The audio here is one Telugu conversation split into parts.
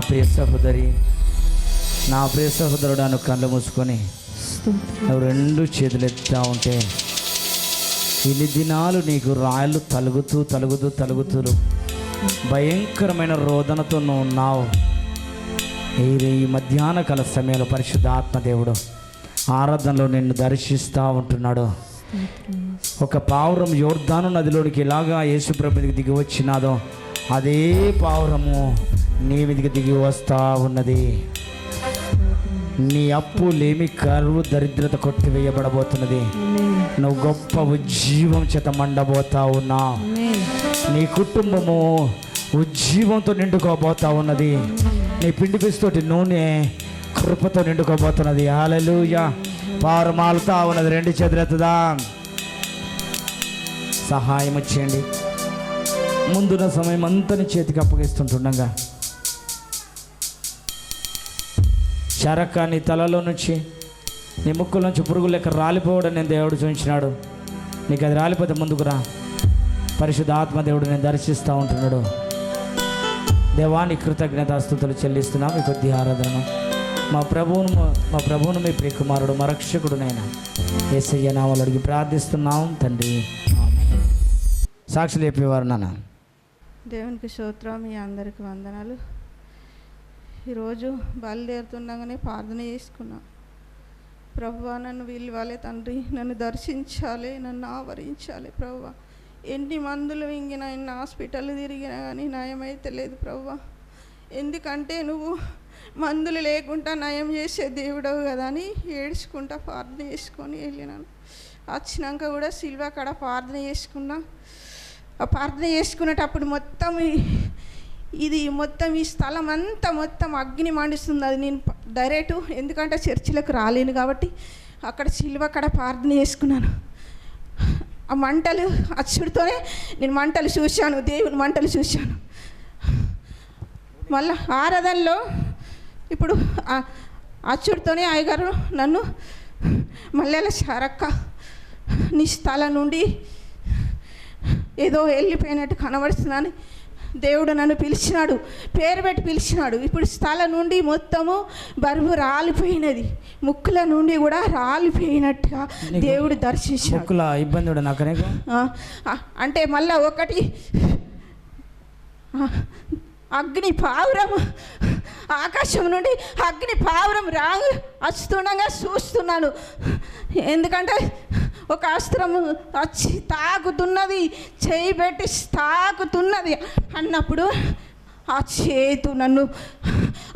నా ప్రియ సహోదరి నా ప్రియ సహోదరుడు అను కళ్ళు మూసుకొని నువ్వు రెండు చేతులు ఎత్తా ఉంటే ఇన్ని దినాలు నీకు రాళ్ళు తలుగుతూ తలుగుతూ తలుగుతూ భయంకరమైన రోదనతో నువ్వు ఉన్నావు. ఈ మధ్యాహ్న కాల సమయంలో పరిశుద్ధాత్మ దేవుడు ఆరాధనలో నిన్ను దర్శిస్తూ ఉంటున్నాడు. ఒక పావురం యోర్ధాను నదిలోనికి ఎలాగా యేసుప్రభునికి దిగి వచ్చినాదో అదే పావురము. నీ మీదికి దిగి వస్తా ఉన్నది. నీ అప్పు లేమి కరువు దరిద్రత కొట్టివేయబడబోతున్నది. నువ్వు గొప్ప ఉజ్జీవం చేత మండబోతా ఉన్నా. నీ కుటుంబము ఉజ్జీవంతో నిండుకోబోతా ఉన్నది. నీ పిండి పిస్తోటి నూనె కృపతో నిండుకోబోతున్నది. హాలెలూయ పారు మాలుతా ఉన్నది. రెండు చేతులెత్తదా. సహాయం చేయండి. ముందున్న సమయం అంతా నీ చేతికి అప్పగిస్తుంటుండగా చరక నీ తలలో నుంచి నీ ముక్కుల నుంచి పురుగులు లెక్క రాలిపోవడం నేను దేవుడు చూపించినాడు. నీకు అది రాలిపోతే ముందుకు రా. పరిశుద్ధ ఆత్మ దేవుడు నేను దర్శిస్తూ ఉంటున్నాడు. దేవాని కృతజ్ఞతాస్తుతులు చెల్లిస్తున్నాం. మీ కొద్ది ఆరాధన. మా ప్రభువును మా ప్రభువును మీ ప్రియకుమారుడు మా రక్షకుడు నేను. ఏసయ్య నామలు అడిగి ప్రార్థిస్తున్నాం తండ్రి. సాక్షులు చెప్పేవారు నాన్న. దేవునికి స్తోత్రం మీ అందరికి వందనాలు. ఈరోజు బయలుదేరుతుండగానే ప్రార్థన చేసుకున్నా. ప్రభు నన్ను వీళ్ళు తండ్రి నన్ను దర్శించాలి నన్ను ఆవరించాలి ప్రభు. ఎన్ని మందులు వింగినా ఎన్ని హాస్పిటల్ తిరిగినా కానీ నయమైతే లేదు ప్రభు. ఎందుకంటే నువ్వు మందులు లేకుండా నయం చేసే దేవుడవు కదా అని ఏడ్చుకుంటా ప్రార్థన చేసుకొని వెళ్ళినాను. వచ్చినాక కూడా సిల్వ కాడ ప్రార్థన చేసుకున్నా. ఆ ప్రార్థన చేసుకునేటప్పుడు మొత్తం ఇది మొత్తం ఈ స్థలం అంతా మొత్తం అగ్ని మండుస్తుంది. అది నేను డైరెక్ట్ ఎందుకంటే చర్చిలకు రాలేను కాబట్టి అక్కడ సిల్వ అక్కడ ప్రార్థన చేసుకున్నాను. ఆ మంటలు అచ్చుడితోనే నేను మంటలు చూశాను దేవుని మంటలు చూశాను. మళ్ళా ఆరాధనలో ఇప్పుడు అచ్చుడితోనే అయ్యగారు నన్ను మల్లెల శారక్క నీ స్థలం నుండి ఏదో వెళ్ళిపోయినట్టు కనబడుతున్నాను. దేవుడు నన్ను పిలిచినాడు పేరు పెట్టి పిలిచినాడు. ఇప్పుడు స్థలం నుండి మొత్తము బరువు రాలిపోయినది. ముక్కుల నుండి కూడా రాలిపోయినట్టుగా దేవుడు దర్శించాడు ఇబ్బంది నాకు అంటే మళ్ళా ఒకటి అగ్ని పావురం ఆకాశం నుండి అగ్ని పావురం రా వస్తుండగా చూస్తున్నాను. ఎందుకంటే ఒక అస్త్రం వచ్చి తాకుతున్నది చేయి పెట్టి తాకుతున్నది అన్నప్పుడు ఆ చేతు నన్ను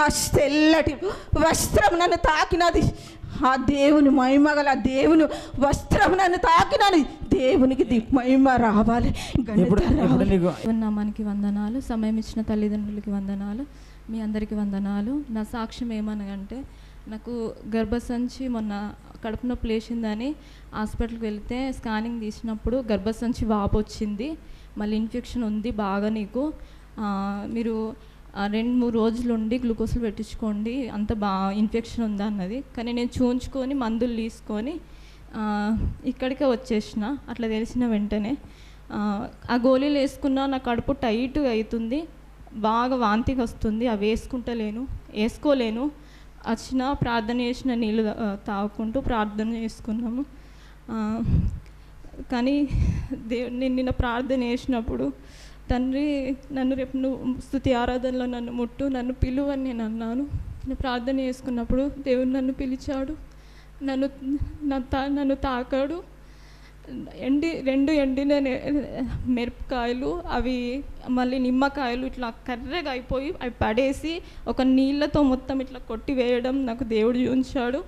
ఆ తెల్లటి వస్త్రం నన్ను తాకినది. ఆ దేవుని మహిమగల దేవుని వస్త్రం నన్ను తాకినది. దేవునికి ది- మహిమ రావాలి ఘనత ఇప్పుడు ఇప్పుడు రావాలి. నీకు? నామానికి వందనాలు సమయం ఇచ్చిన తల్లిదండ్రులకి వందనాలు మీ అందరికీ వందనాలు. నా సాక్ష్యం ఏమనగంటే నాకు గర్భసంచి మొన్న కడుపు నొప్పి లేచిందని హాస్పిటల్కి వెళ్తే స్కానింగ్ తీసినప్పుడు గర్భసంచి వాపు వచ్చింది. మళ్ళీ ఇన్ఫెక్షన్ ఉంది బాగా నీకు. మీరు రెండు మూడు రోజులు ఉండి గ్లూకోజ్లు పెట్టించుకోండి. అంత బా ఇన్ఫెక్షన్ ఉందా అన్నది. కానీ నేను చూంచుకొని మందులు తీసుకొని ఇక్కడికే వచ్చేసిన. అట్లా తెలిసిన వెంటనే. ఆ, గోళీలు వేసుకున్నా నా కడుపు టైట్గా అవుతుంది. బాగా వాంతికి వస్తుంది. అవి వేసుకుంటలేను. వేసుకోలేను. వచ్చిన ప్రార్థన చేసిన నీళ్ళు తా- తాగుకుంటూ ప్రార్థన చేసుకున్నాము. కానీ దేవుడు నేను నిన్న ప్రార్థన చేసినప్పుడు తండ్రి నన్ను రేపు నువ్వు స్థుతి ఆరాధనలో నన్ను ముట్టు నన్ను పిలువు అని నేను అన్నాను. నేను ప్రార్థన చేసుకున్నప్పుడు దేవుడు నన్ను పిలిచాడు. నన్ను నన్ను తాకాడు. ఎండి రెండు ఎండిన మిరపకాయలు అవి మళ్ళీ నిమ్మకాయలు ఇట్లా కర్రగా అయిపోయి అవి పడేసి ఒక నీళ్ళతో మొత్తం ఇట్లా కొట్టి వేయడం నాకు దేవుడు చూపించాడు.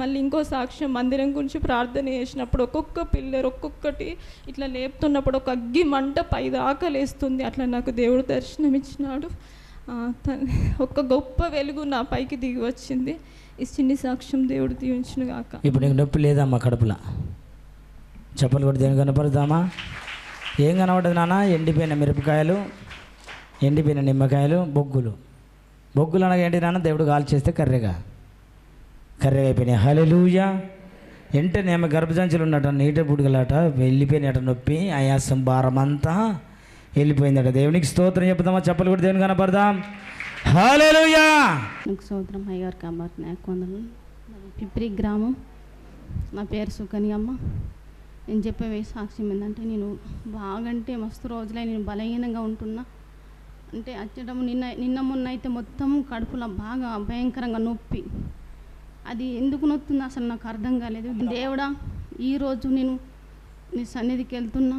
మళ్ళీ ఇంకో సాక్ష్యం మందిరం గురించి ప్రార్థన చేసినప్పుడు ఒక్కొక్క పిల్లర్ ఒక్కొక్కటి ఇట్లా లేపుతున్నప్పుడు ఒక అగ్గి మంట పై దాకా లేస్తుంది. అట్లా నాకు దేవుడు దర్శనం ఇచ్చినాడు ఒక గొప్ప వెలుగు నా పైకి దిగి వచ్చింది. ఈ చిన్ని సాక్ష్యం దేవుడు దీవించును గాక. ఇప్పుడు నీకు నొప్పి లేదమ్మా కడుపులో. చెప్పలు కూడా దేని కనపడదామా ఏం కనబడదు నాన్న? ఎండిపోయిన మిరపకాయలు ఎండిపోయిన నిమ్మకాయలు బొగ్గులు. బొగ్గులు అనగా ఏంటి నాన్న? దేవుడు కాల్ చేస్తే కర్రెగా. కర్రెగా అయిపోయినాయి. హలెలూయా వెంటనే ఆమె గర్భజంచులు ఉన్నట నీట బుడగలాట వెళ్ళిపోయినట నొప్పి ఆయాసం భారం అంతా వెళ్ళిపోయిందట. దేవునికి స్తోత్రం చెప్తామా? చెప్పలు కూడా దేవుని కనపడదాం? హల్లెలూయా. నాకు సోదరం అయ్యగారు కాబట్టి నాకు వందలు పిప్రి గ్రామం నా పేరు సుకని అమ్మ నేను చెప్పే సాక్ష్యం ఏంటంటే నేను బాగంటే మస్తు రోజులై నేను బలహీనంగా ఉంటున్నా. అంటే వచ్చేటం నిన్న నిన్న మొన్న అయితే మొత్తం కడుపులో బాగా భయంకరంగా నొప్పి. అది ఎందుకు నొత్తుందో అసలు నాకు అర్థం కాలేదు. దేవుడా ఈరోజు నేను నీ సన్నిధికి వెళ్తున్నా.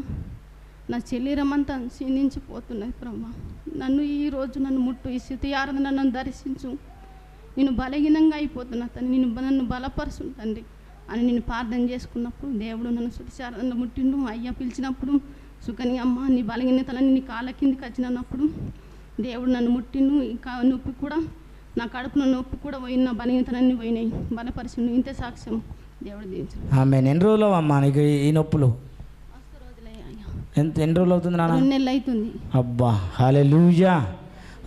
నా శరీరం అంతా క్షీణించిపోతున్నది ప్రభా. నన్ను ఈరోజు నన్ను ముట్టు ఈ స్థితి ఆరాధన నన్ను దర్శించు. నేను బలహీనంగా అయిపోతున్నా తను నేను నన్ను బలపరుచు తండ్రి అని నేను ప్రార్థన చేసుకున్నప్పుడు దేవుడు నన్ను శుతిచారణ ముట్టిండు. అయ్యా పిలిచినప్పుడు సుకని అమ్మ నీ బలహీనతలని నీ కాళ్ళ కిందికి వచ్చినప్పుడు దేవుడు నన్ను ముట్టిండు. ఇంకా నొప్పి కూడా నా కడుపున నొప్పి కూడా పోయిన బలహీనతలన్నీ పోయినాయి. బలపరిచిండు. ఇంతే సాక్ష్యం దేవుడు దీవించు. ఆమె ఎన్ని రోజులు అమ్మా నీకు ఈ నొప్పులు? ఎంత ఎన్ని రోజులు అవుతుంది నాన్న? రెండు నెలలు అవుతుంది. అబ్బా హాలెలూయా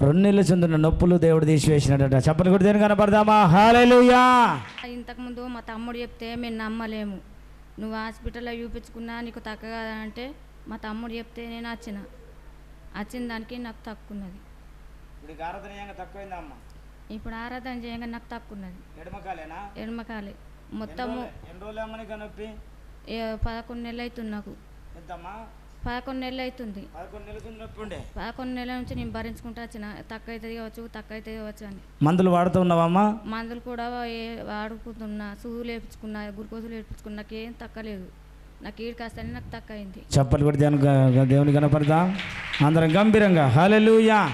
రెండు నెలల చెందిన నొప్పులు దేవుడు తీసివేసినట్ట చెప్పలు కూడా దేని కనపడదామా? హాలెలూయా ఇంతకుముందు మా తమ్ముడు చెప్తే మేము నమ్మలేము. నువ్వు హాస్పిటల్లో చూపించుకున్నా నీకు తగ్గగా అంటే మా తమ్ముడు చెప్తే నేను వచ్చిన వచ్చిన దానికి నాకు తక్కున్నది తక్కువైందమ్మా ఇప్పుడు ఆరాధన చేయంగా నాకు తక్కున్నది ఎడమకాలేనా? ఎడమకాలే. మొత్తము ఎన్ని రోజులు అమ్మని నొప్పి పదకొండు నెలలు అవుతుంది నాకు. ఎంతమ్మా? పదకొండు నెలలు అవుతుంది. పదకొండు నెలల నుంచి నేను భరించుకుంటూ వచ్చిన. తక్కువ అవుతుంది కావచ్చు తక్కువ అవుతుంది కావచ్చు అని. మందులు వాడుతూ ఉన్నావమ్మా మందులు కూడా ఏ- వాడుకుంటున్నా సూదులు వేపించుకున్నా గురుకోసులు వేపించుకున్నా నాకేం తక్కలేదు. నాకు ఈడు కాస్తని నాకు తక్కువ అయింది చెప్పలు కూడా దేవుని దేవుని కనపడదాం? అందరం గంభీరంగా. హాలెలూయా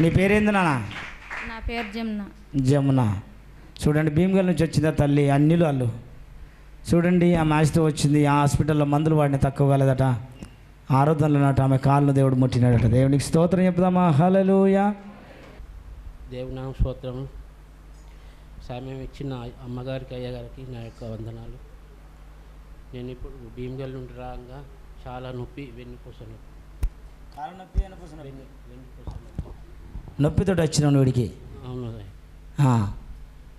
నీ పేరేంది నాన్న? నా పేరు జమున. జమున. చూడండి భీమగల్ నుంచి వచ్చిందా తల్లి? అన్నిలు వాళ్ళు చూడండి ఆ మ్యాచ్తో వచ్చింది. ఆ హాస్పిటల్లో మందులు వాడిన తక్కువ కాలేదట. ఆరోధనలు నాట ఆమె కాళ్ళను దేవుడు ముట్టినాడట. దేవునికి స్తోత్రం చెప్దామా? హలలుయా దేవునామ స్తోత్రం సమయం ఇచ్చిన అమ్మగారికి అయ్యగారికి నా యొక్క వందనాలు. నేను ఇప్పుడు భీమగల్ నుండి రాగా చాలా నొప్పి వెన్నుపూస నొప్పి నొప్పితో వచ్చినావు వీడికి అవును ఆ,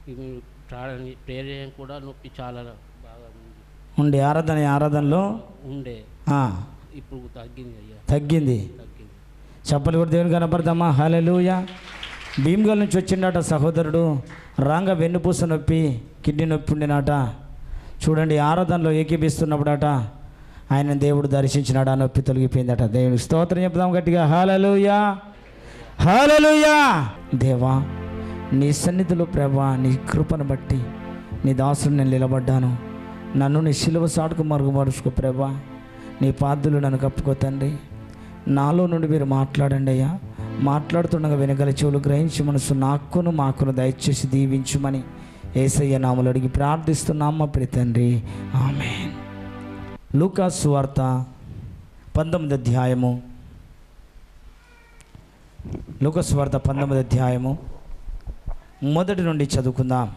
ఇది ప్రాణాన్ని ప్రేర్ చేయడం కూడా నొప్పి చాలా బాగా ఉంది. ఉండి ఆరాధన ఆరాధనలో? ఉండే. ఇప్పుడు తగ్గింది అయ్యా. తగ్గింది. చెప్పలు కూడా దేవుని కనపడదామా హలలుయా భీమగల్ నుంచి వచ్చిండట సహోదరుడు. రాంగ వెన్నుపూస నొప్పి కిడ్నీ నొప్పి ఉండినట. చూడండి ఆరాధనలో ఏకీపిస్తున్నప్పుడట ఆయన దేవుడు దర్శించినాడు ఆ నొప్పి తొలగిపోయిందట. దేవునికి స్తోత్రం చెప్దాం గట్టిగా. హాలలుయా హాలలుయా దేవా నీ సన్నిధిలో ప్రభా నీ కృపను బట్టి నీ దాసుడు నేను నిలబడ్డాను. నన్ను నీ శిలువ సాటుకు మరుగుపరుచుకో ప్రభా. నీ పాదులు నన్ను కప్పుకో తండ్రి. నాలో నుండి మీరు మాట్లాడండి అయ్యా. మాట్లాడుతుండగా వెనగల చెవులు గ్రహించి మనసు నాకును మాకును దయచేసి దీవించుమని ఏసయ్య నామలు అడిగి ప్రార్థిస్తున్నాం మా తండ్రి. ఆమె లూకాస్ వార్త పంతొమ్మిది అధ్యాయము. లూకాస్ వార్త పంతొమ్మిది అధ్యాయము. మొదటి నుండి చదువుకుందాం.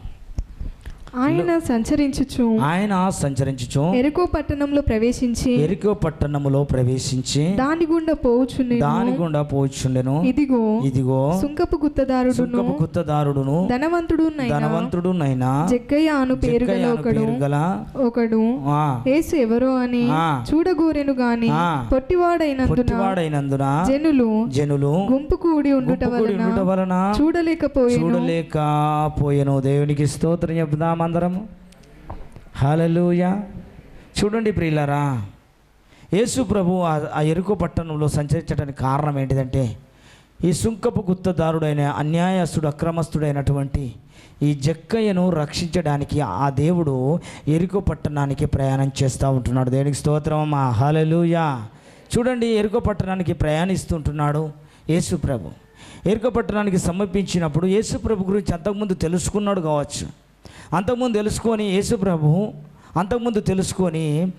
ఆయన సంచరించుచు. ఆయన సంచరించుచు. ఎరుకో పట్టణంలో ప్రవేశించి. ఎరికో పట్టణములో ప్రవేశించి. దాని గుండా పోవచ్చు దాని గుండా పోచుండెను ఇదిగో ఇదిగో సుంకపు గుత్తదారుడును. సుంకపు గుత్తదారుడును. ధనవంతుడు ధనవంతుడునైనా. జగ్గయ్య అను పేరు గల ఒకడు. ఒకడు యేసు ఎవరో అని. చూడగోరెను గాని. పొట్టివాడైనందున జనులు జనులు గుంపు కూడి ఉండుట వలన వలన చూడలేకపోయేను. చూడలేకపోయెను. దేవునికి స్తోత్రం చెప్దాం అందరము హల్లెలూయా చూడండి ప్రియులరా యేసు ప్రభు ఆ- ఎరుకు పట్టణంలో సంచరించడానికి కారణం ఏంటిదంటే ఈ సుంకపు గుత్తదారుడైన అన్యాయస్తుడు అక్రమస్తుడైనటువంటి ఈ జక్కయ్యను రక్షించడానికి ఆ దేవుడు ఎరుకు పట్టణానికి ప్రయాణం చేస్తూ ఉంటున్నాడు. దేవునికి స్తోత్రం మా హలలుయా చూడండి ఎరుక పట్టణానికి ప్రయాణిస్తుంటున్నాడు యేసు ప్రభు. ఎరుక పట్టణానికి సమర్పించినప్పుడు యేసు ప్రభు గురించి అంతకుముందు తెలుసుకున్నాడు కావచ్చు. అంతకుముందు తెలుసుకొని యేసుప్రభు అంతకుముందు తెలుసుకొని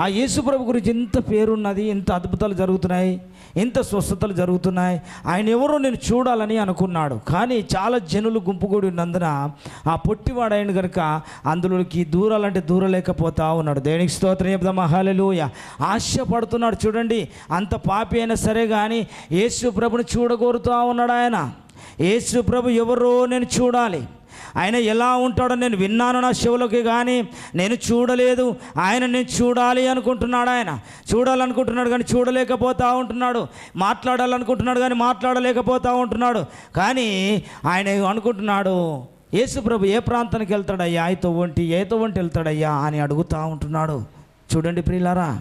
ఆ యేసుప్రభు గురించి ఇంత పేరున్నది ఇంత అద్భుతాలు జరుగుతున్నాయి ఇంత స్వస్థతలు జరుగుతున్నాయి ఆయన ఎవరో నేను చూడాలని అనుకున్నాడు. కానీ చాలా జనులు గుంపుగూడి ఉన్నందున ఆ పొట్టివాడైన కనుక అందులోకి దూరాలంటే దూరలేకపోతా ఉన్నాడు. దేనికి స్తోత్రం చెప్దామా? హల్లెలూయా. ఆశపడుతున్నాడు చూడండి అంత పాపి అయినా సరే కానీ యేసు ప్రభుని చూడగోరుతూ ఉన్నాడు ఆయన. యేసు ప్రభు ఎవరో నేను చూడాలి. ఆయన ఎలా ఉంటాడో నేను విన్నాను నా శివులకి కానీ నేను చూడలేదు. ఆయన నేను చూడాలి అనుకుంటున్నాడు ఆయన. చూడాలనుకుంటున్నాడు కానీ చూడలేకపోతా ఉంటున్నాడు. మాట్లాడాలనుకుంటున్నాడు కానీ మాట్లాడలేకపోతా ఉంటున్నాడు. కానీ ఆయన అనుకుంటున్నాడు యేసుప్రభు ఏ ప్రాంతానికి వెళ్తాడయ్యా? ఆయతో వంటి ఏతో వంటి వెళ్తాడయ్యా? అని అడుగుతూ ఉంటున్నాడు. చూడండి ప్రియులారా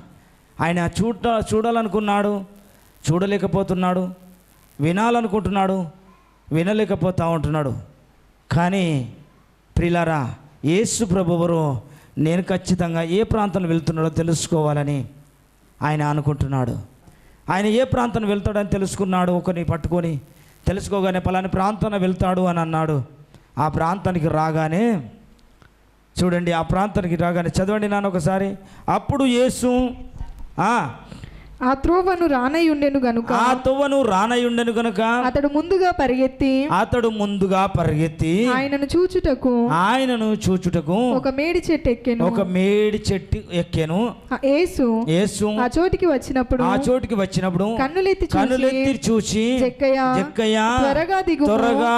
ఆయన చూడ చూడాలనుకున్నాడు చూడలేకపోతున్నాడు వినాలనుకుంటున్నాడు వినలేకపోతూ ఉంటున్నాడు. కానీ ప్రిలారా యేసు ప్రభువరు నేను ఖచ్చితంగా ఏ ప్రాంతం వెళ్తున్నాడో తెలుసుకోవాలని ఆయన అనుకుంటున్నాడు. ఆయన ఏ ప్రాంతం వెళ్తాడని తెలుసుకున్నాడు ఒకరిని పట్టుకొని. తెలుసుకోగానే పలాని ప్రాంతాన వెళ్తాడు అని అన్నాడు. ఆ ప్రాంతానికి రాగానే చూడండి ఆ ప్రాంతానికి రాగానే చదవండి నాన్న ఒకసారి. అప్పుడు యేసు ఆ, త్రోవను రానయ్యుండెను గనుక. ఆ తువ్వను రానయుండెను గనుక. అతడు ముందుగా పరిగెత్తి అతడు ముందుగా పరిగెత్తి ఆయనను చూచుటకు ఆయనను చూచుటకు ఒక మేడి చెట్టు ఎక్కెను. ఒక మేడి చెట్టు ఎక్కెను. ఆ యేసు యేసు ఆ చోటికి వచ్చినప్పుడు ఆ చోటికి వచ్చినప్పుడు కన్నులెత్తి కనులెత్తి చూసి చూసి జక్కయ్య జక్కయ్య త్వరగా దిగుము. త్వరగా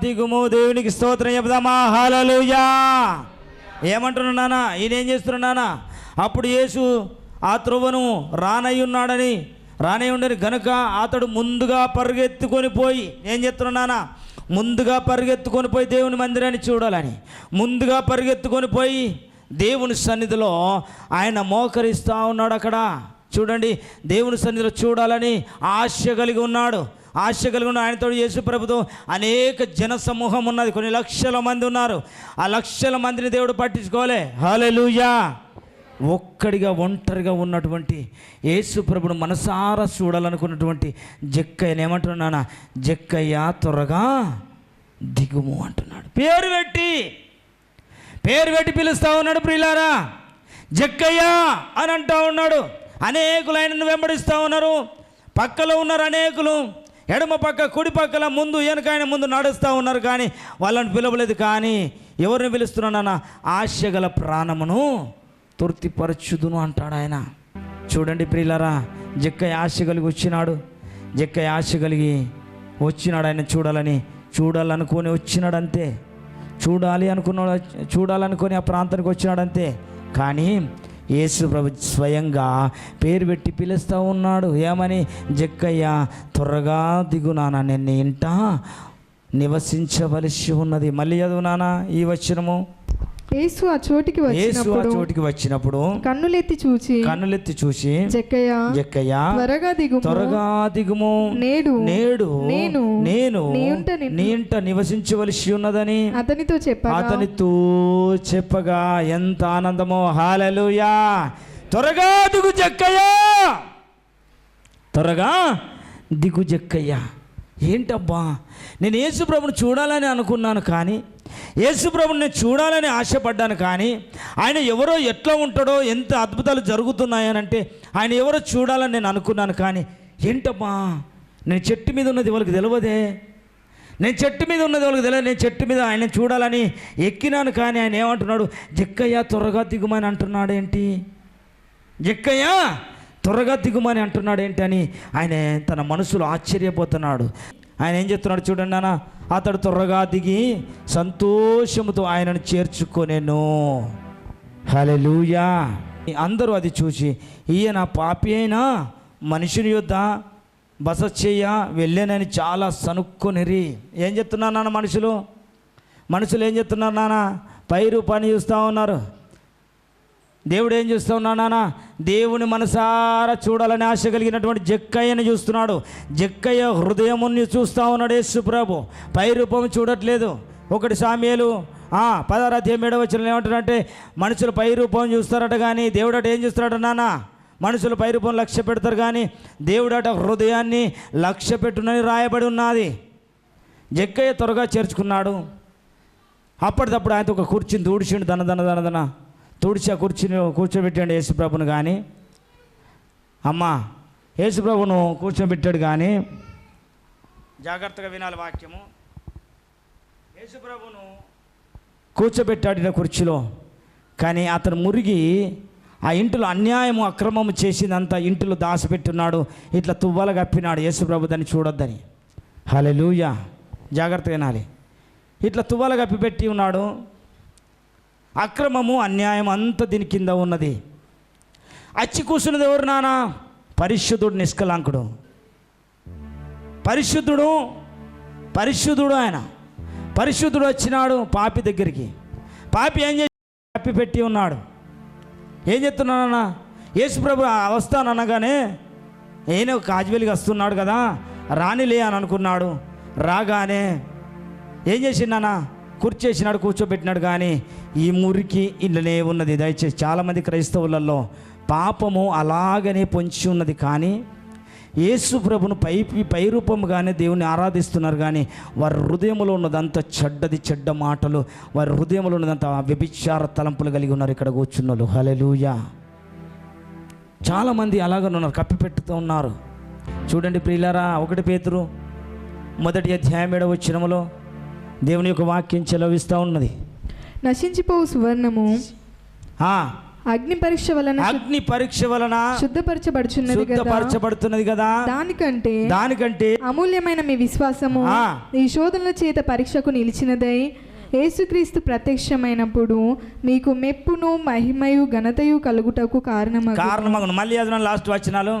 దిగుము. దేవునికి స్తోత్రం చెబుదామా? హల్లెలూయా. ఏమంటున్నా నాన్న? ఈయన ఏం చేస్తున్నాడు నాన్న? అప్పుడు యేసు ఆ త్రువను రానయ్యున్నాడని రానయ్యుండని గనుక అతడు ముందుగా పరిగెత్తుకొని పోయి ఏం చెప్తున్నానా నాన్న ముందుగా పరిగెత్తుకొని పోయి దేవుని మందిరాన్ని చూడాలని. ముందుగా పరిగెత్తుకొని పోయి దేవుని సన్నిధిలో ఆయన మోకరిస్తూ ఉన్నాడు అక్కడ. చూడండి దేవుని సన్నిధిలో చూడాలని ఆశ కలిగి ఉన్నాడు. ఆశ కలిగి ఉన్న ఆయనతో యేసు ప్రభుతో అనేక జన సమూహం ఉన్నది. కొన్ని లక్షల మంది ఉన్నారు. ఆ లక్షల మందిని దేవుడు పట్టించుకోలే. హల్లెలూయా! ఒక్కడిగా ఒంటరిగా ఉన్నటువంటి యేసుప్రభుడు మనసారా చూడాలనుకున్నటువంటి జక్కయ్యని ఏమంటున్నానా జక్కయ్య త్వరగా దిగుము అంటున్నాడు. పేరు పెట్టి పేరు పెట్టి పిలుస్తా ఉన్నాడు ప్రియులారా. జక్కయ్య అని అంటూ ఉన్నాడు. అనేకులు ఆయనను వెంబడిస్తూ ఉన్నారు. పక్కలో ఉన్నారు అనేకులు. ఎడమ పక్క కుడి పక్కల ముందు వెనక ఆయన ముందు నడుస్తూ ఉన్నారు కానీ వాళ్ళని పిలవలేదు కానీ ఎవరిని పిలుస్తున్నానన్న ఆశ గల ప్రాణమును తృప్తిపరచుదును అంటాడు ఆయన. చూడండి ప్రియులరా జక్క ఆశ కలిగి వచ్చినాడు. జక్క ఆశ కలిగి వచ్చినాడు ఆయన చూడాలని. చూడాలనుకొని వచ్చినాడు అంతే చూడాలి అనుకున్నాడు చూడాలనుకొని ఆ ప్రాంతానికి వచ్చినాడంతే. కానీ యేసు ప్రభు స్వయంగా పేరు పెట్టి పిలుస్తూ ఉన్నాడు. ఏమని? జక్కయ్య త్వరగా దిగు నాన్న నిన్న ఇంట నివసించవలసి ఉన్నది. మళ్ళీ చదువు నానా ఈ వచ్చినము యేసు ఆ చోటికి యేసు ఆ వచ్చినప్పుడు చోటికి వచ్చినప్పుడు కన్నులెత్తి చూచి కన్నులెత్తి చూసి జక్కయ్య జక్కయ్య త్వరగా దిగుము త్వరగా దిగుము నేడు నేడు నేను నేను నీ ఇంట నిన్ను- నీ ఇంట నివసించవలసి ఉన్నదని అతనితో చెప్పగా అతనితో చెప్పగా ఎంత ఆనందమో హాలలుయా త్వరగా దిగు జక్కయ్యా త్వరగా దిగు జక్కయ్యా ఏంటబ్బా? నేను యేసుప్రభుని చూడాలని అనుకున్నాను కానీ యేసుప్రభుని నేను చూడాలని ఆశపడ్డాను కానీ ఆయన ఎవరో ఎట్లా ఉంటాడో ఎంత అద్భుతాలు జరుగుతున్నాయనంటే ఆయన ఎవరో చూడాలని నేను అనుకున్నాను కానీ ఏంటమ్మా నేను చెట్టు మీద ఉన్నది వాళ్ళకి తెలియదే నేను చెట్టు మీద ఉన్నది వాళ్ళకి తెలియదు నేను చెట్టు మీద ఆయన చూడాలని ఎక్కినాను కానీ ఆయన ఏమంటున్నాడు? జక్కయ్య త్వరగా దిగుమని అంటున్నాడు ఏంటి జక్కయ్య త్వరగా దిగుమని అంటున్నాడు ఏంటి అని ఆయన తన మనసులో ఆశ్చర్యపోతున్నాడు. ఆయన ఏం చెప్తున్నాడు చూడండి నాన్న. అతడు త్వరగా దిగి సంతోషముతో ఆయనను చేర్చుకొనేను. లూయా అందరూ అది చూసి ఈయన పాపి అయినా మనుషుని యొద్ద బస చెయ్య వెళ్ళానని చాలా సనుక్కొనిరి. ఏం చెప్తున్నారు నాన్న మనుషులు? మనుషులు ఏం చెప్తున్నారు నాన్న? పై రూపాన్ని చూస్తూ ఉన్నారు. దేవుడు ఏం చూస్తూ నానా నాన్న? దేవుని మనసారా చూడాలని ఆశ కలిగినటువంటి జక్కయ్యని చూస్తున్నాడు. జక్కయ్య హృదయముని చూస్తూ ఉన్నాడు యేసుప్రభు పై రూపం చూడట్లేదు. ఒకటి సామ్యాలు పదహారు అధ్యాయం ఏడవ వచ్చిన ఏమంటారంటే మనుషులు పై రూపం చూస్తారట కానీ దేవుడట ఏం చూస్తాడట నాన్న? మనుషులు పై రూపం లక్ష్య పెడతారు కానీ దేవుడట హృదయాన్ని లక్ష్య పెట్టునని రాయబడి ఉన్నది. జక్కయ్య త్వరగా చేర్చుకున్నాడు. అప్పటిదప్పుడు ఆయనతో ఒక కుర్చీని దూడిచిండు దన దన దన దన. తుడిచా కూర్చుని కూర్చోబెట్టాడు యేసుప్రభును కానీ అమ్మ యేసుప్రభును కూర్చోబెట్టాడు కానీ జాగ్రత్తగా వినాలి వాక్యము. యేసుప్రభును కూర్చోబెట్టాడు కుర్చీలో. కానీ అతను మురిగి ఆ ఇంటిలో అన్యాయము అక్రమము చేసిందంతా ఇంటిలో దాచిపెట్టున్నాడు ఇట్లా తువ్వల కప్పినాడు యేసుప్రభు దాన్ని చూడొద్దని. హలెలూయా జాగ్రత్త వినాలి. ఇట్లా తువ్వాల కప్పిపెట్టి ఉన్నాడు. అక్రమము అన్యాయం అంతా దీని కింద ఉన్నది. అచ్చి కూర్చున్నది ఎవరు నానా? పరిశుద్ధుడు నిష్కలాంకుడు పరిశుద్ధుడు పరిశుద్ధుడు ఆయన. పరిశుద్ధుడు వచ్చినాడు పాపి దగ్గరికి. పాపి ఏం చేసి కప్పి పెట్టి ఉన్నాడు? ఏం చెప్తున్నానన్నా యేసుప్రభు వస్తాననగానే ఈయన కాజువెలికి వస్తున్నాడు కదా రానిలే అని అనుకున్నాడు. రాగానే ఏం చేసిండన్నా కూర్చేసినాడు కూర్చోబెట్టినాడు కానీ ఈ మురికి ఇంట్లోనే ఉన్నది. దయచేసి చాలామంది క్రైస్తవులలో పాపము అలాగనే పొంచి ఉన్నది కానీ యేసు ప్రభును పై పై రూపంగానే దేవుని ఆరాధిస్తున్నారు కానీ వారి హృదయంలో ఉన్నదంత చెడ్డది చెడ్డ మాటలు వారి హృదయంలో ఉన్నదంత వ్యభిచార తలంపులు కలిగి ఉన్నారు ఇక్కడ కూర్చున్న హలెలుయా చాలామంది అలాగనే ఉన్నారు కప్పిపెట్టుతూ ఉన్నారు. చూడండి ప్రియులారా ఒకటి పేతురు మొదటి అధ్యాయం ఏడవ వచ్చినములో దేవుని యొక్క వాక్యం చెలవిస్తూ ఉన్నది. నశించిపోవు సువర్ణము. ఆ, అగ్ని పరీక్ష వలన అగ్ని పరీక్ష వలన శుద్ధపరచబడుచున్నది కదా. శుద్ధపరచబడుతున్నది కదా. దానికంటే దానికంటే అమూల్యమైన మీ విశ్వాసము ఆ. ఈ శోధనల చేత పరీక్షకు నిలిచినదై యేసుక్రీస్తు ప్రత్యక్షమైనప్పుడు మీకు మెప్పును మహిమయు ఘనతయు కలుగుటకు కారణమగు. కారణమగును. మళ్ళీ అదన లాస్ట్ వచనాలు.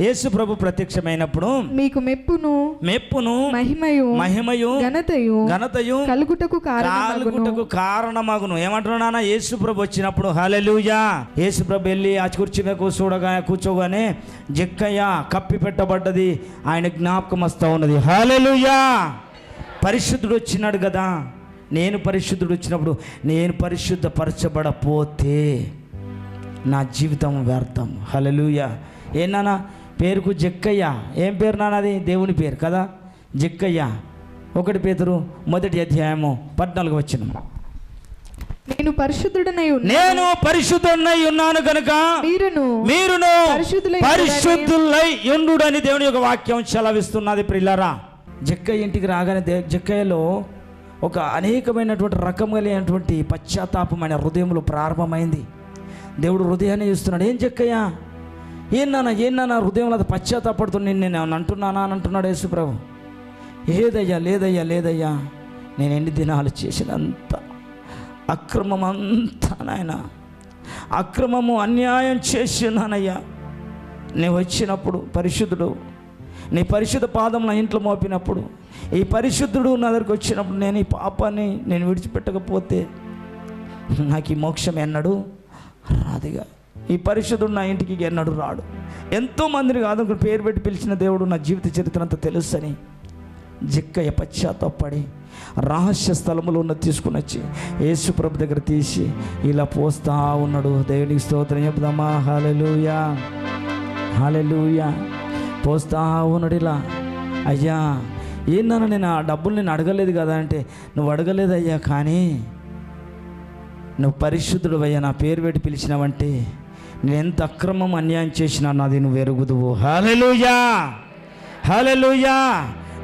యేసు ప్రభు ప్రత్యక్షమైనప్పుడు మీకు మెప్పును మెప్పును మహిమయు మహిమయు ఘనతయు ఘనతయు కలుగుటకు కారణమగును. కాలుగుటకు కారణమగును. ఏమంటున్నా నాన్న? యేసు ప్రభు వచ్చినప్పుడు హల్లెలూయా! యేసు ప్రభు వెళ్ళి ఆ కుర్చీ మీద కూర్చోడగా కూర్చోగానే జక్కయ్య కప్పి పెట్టబడ్డది. ఆయన జ్ఞాపకం వస్తూ ఉన్నది. హల్లెలూయా! పరిశుద్ధుడు వచ్చినాడు కదా. నేను పరిశుద్ధుడు వచ్చినప్పుడు నేను పరిశుద్ధపరచబడపోతే నా జీవితం వ్యర్థం. హలలుయ ఏ నాన్న? పేరుకు జక్కయ్య. ఏం పేరు నాన్నది దేవుని పేరు కదా? జక్కయ్య. ఒకటి పేతురు మొదటి అధ్యాయము పద్నాలుగు వచ్చిన నేను పరిశుద్ధుడనై నేను పరిశుద్ధున్నై ఉన్నాను కనుక మీరును మీరును పరిశుద్ధులై ఉండుడని దేవుని యొక్క వాక్యం చలవిస్తున్నది ప్రిల్లరా. జక్కయ్య ఇంటికి రాగానే జక్కయ్యలో ఒక అనేకమైనటువంటి రకం కలిగినటువంటి పశ్చాత్తాపమైన హృదయంలో ప్రారంభమైంది. దేవుడు హృదయాన్ని చూస్తున్నాడు ఏం చెక్కయ్యా ఏం నాన్న ఏం నాన్న హృదయంలో అది పశ్చాత్తాపడుతుంది నేను నేను అంటున్నానా? అని అంటున్నాడు యేసుప్రభు ఏదయ్యా లేదయ్యా లేదయ్యా నేను ఎన్ని దినాలు చేసినంత అక్రమం అంతా నాయన అక్రమము అన్యాయం చేసినానయ్యా. నీ వచ్చినప్పుడు పరిశుద్ధుడు నీ పరిశుద్ధ పాదం నా ఇంట్లో మోపినప్పుడు ఈ పరిశుద్ధుడు నా దగ్గరికి వచ్చినప్పుడు నేను ఈ పాపాన్ని నేను విడిచిపెట్టకపోతే నాకు ఈ మోక్షం ఎన్నడు రాదుగా. ఈ పరిశుద్ధుడు నా ఇంటికి ఎన్నడు రాడు. ఎంతో మందిని కాదు ఒక పేరు పెట్టి పిలిచిన దేవుడు నా జీవిత చరిత్ర అంతా తెలుసని జిక్కయ్య పశ్చాత్తపడి రహస్య స్థలములో ఉన్న తీసుకుని వచ్చి యేసు ప్రభు దగ్గర తీసి ఇలా పోస్తా ఉన్నాడు. దేవునికి స్తోత్రం చెప్దామా హాలెలుయా హాలెలుయా పోస్తా ఉన్నాడు ఇలా. అయ్యా ఏందన్నా నేను ఆ డబ్బులు నేను అడగలేదు కదా అంటే నువ్వు అడగలేదు అయ్యా కానీ నువ్వు పరిశుద్ధుడు అయ్యా నా పేరు పెట్టి పిలిచినావంటే నేను ఎంత అక్రమం అన్యాయం చేసినా నాది నువ్వు ఎరుగుదువు. హలెలుయా హలెలుయా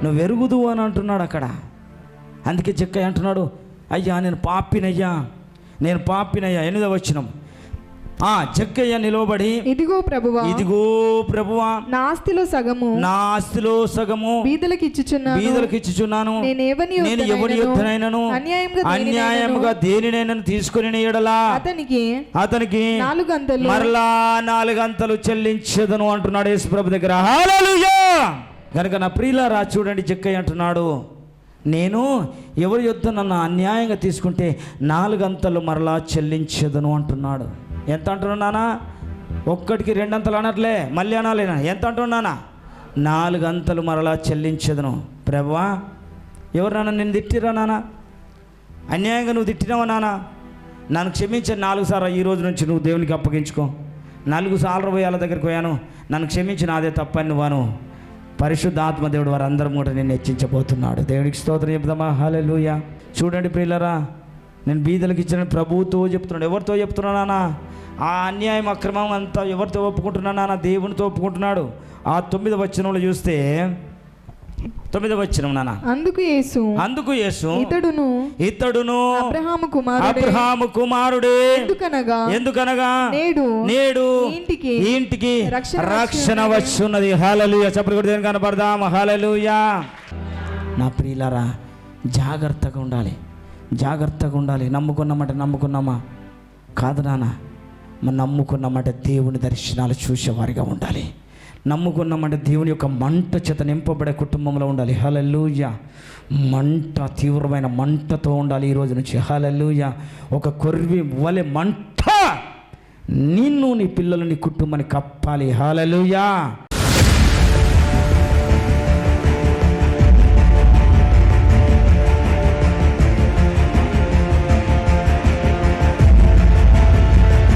నువ్వు ఎరుగుదువు అని అంటున్నాడు అక్కడ. అందుకే చెక్క అంటున్నాడు అయ్యా నేను పాపినయ్యా నేను పాపినయ్యా. ఎనిమిదో వచ్చినం ఆ చెక్కయ్య నిలవబడి ఇదిగో ప్రభువా ఇదిగో ప్రభువా నా ఆస్తిలో సగము నా ఆస్తిలో సగము బీదలకు ఇచ్చుచున్నాను. బీదలకు ఇచ్చుచున్నాను. నేను ఎవని నేను ఎవరి యొద్దనైనను యొద్దనైనను అన్యాయముగా అన్యాయముగా దేనినైనా తీసుకుని ఎడలా? అతనికి అతనికి నాలుగు అంతలు మరలా నాలుగంతలు చెల్లించదను అంటున్నాడు యేసుప్రభు దగ్గర. హల్లెలూయా! కనుక నా ప్రియులారా చూడండి చెక్కయ్య అంటున్నాడు. నేను ఎవరి యొద్ద నన్ను అన్యాయంగా తీసుకుంటే నాలుగంతలు మరలా చెల్లించదను అంటున్నాడు. ఎంత అంటున్నానా ఒక్కటికి రెండంతలు అనట్లే మళ్ళీ అనాలేనా ఎంత అంటున్నానా నాలుగంతలు మరలా చెల్లించదును. ప్రభా ఎవరు నాన్న నేను తిట్టిరా నాన్న అన్యాయంగా నువ్వు తిట్టినావా నాన్న నన్ను క్షమించే నాలుగు సార్లు. ఈ రోజు నుంచి నువ్వు దేవునికి అప్పగించుకో. నాలుగు సార్లు పోయి వాళ్ళ దగ్గరికి పోయాను. నన్ను క్షమించి నాదే తప్పని నువ్వాను పరిశుద్ధ ఆత్మదేవుడు వారు అందరం కూడా నేను హెచ్చించబోతున్నాడు. దేవుడికి స్తోత్రం చెప్దామా? హాలెలూయ చూడండి ప్రియులరా నేను బీదలకు ఇచ్చిన ప్రభువుతో చెప్తున్నాడు. ఎవరితో చెప్తున్నానా ఆ అన్యాయం అక్రమం అంతా ఎవరితో ఒప్పుకుంటున్నానా దేవునితో ఒప్పుకుంటున్నాడు. ఆ తొమ్మిది వచనంలో చూస్తే తొమ్మిది వచనం నాన్న. అందుకు యేసు అందుకు యేసు ఇతడును ఇతడును అబ్రహాము కుమారుడే. అబ్రహాము కుమారుడే. ఎందుకనగా? ఎందుకనగా? నేడు నేడు ఇంటికి ఇంటికి రక్షణ వచ్చున్నది. హాలలుయ చెప్పలు కూడా దేని కనపడదాం? హాలలుయ నా ప్రియులారా జాగ్రత్తగా ఉండాలి. జాగ్రత్తగా ఉండాలి. నమ్ముకున్నామంటే నమ్ముకున్నామా? కాదు నాన్న. మనం నమ్ముకున్నమాట దేవుని దర్శనాలు చూసేవారిగా ఉండాలి. నమ్ముకున్నమాట దేవుని యొక్క మంట చేత నింపబడే కుటుంబంలో ఉండాలి. హలలుయ మంట తీవ్రమైన మంటతో ఉండాలి ఈ రోజు నుంచి. హలలుయ ఒక కొర్వి వలె మంట నిన్ను నీ పిల్లలు నీ కుటుంబాన్ని కప్పాలి. హలలుయా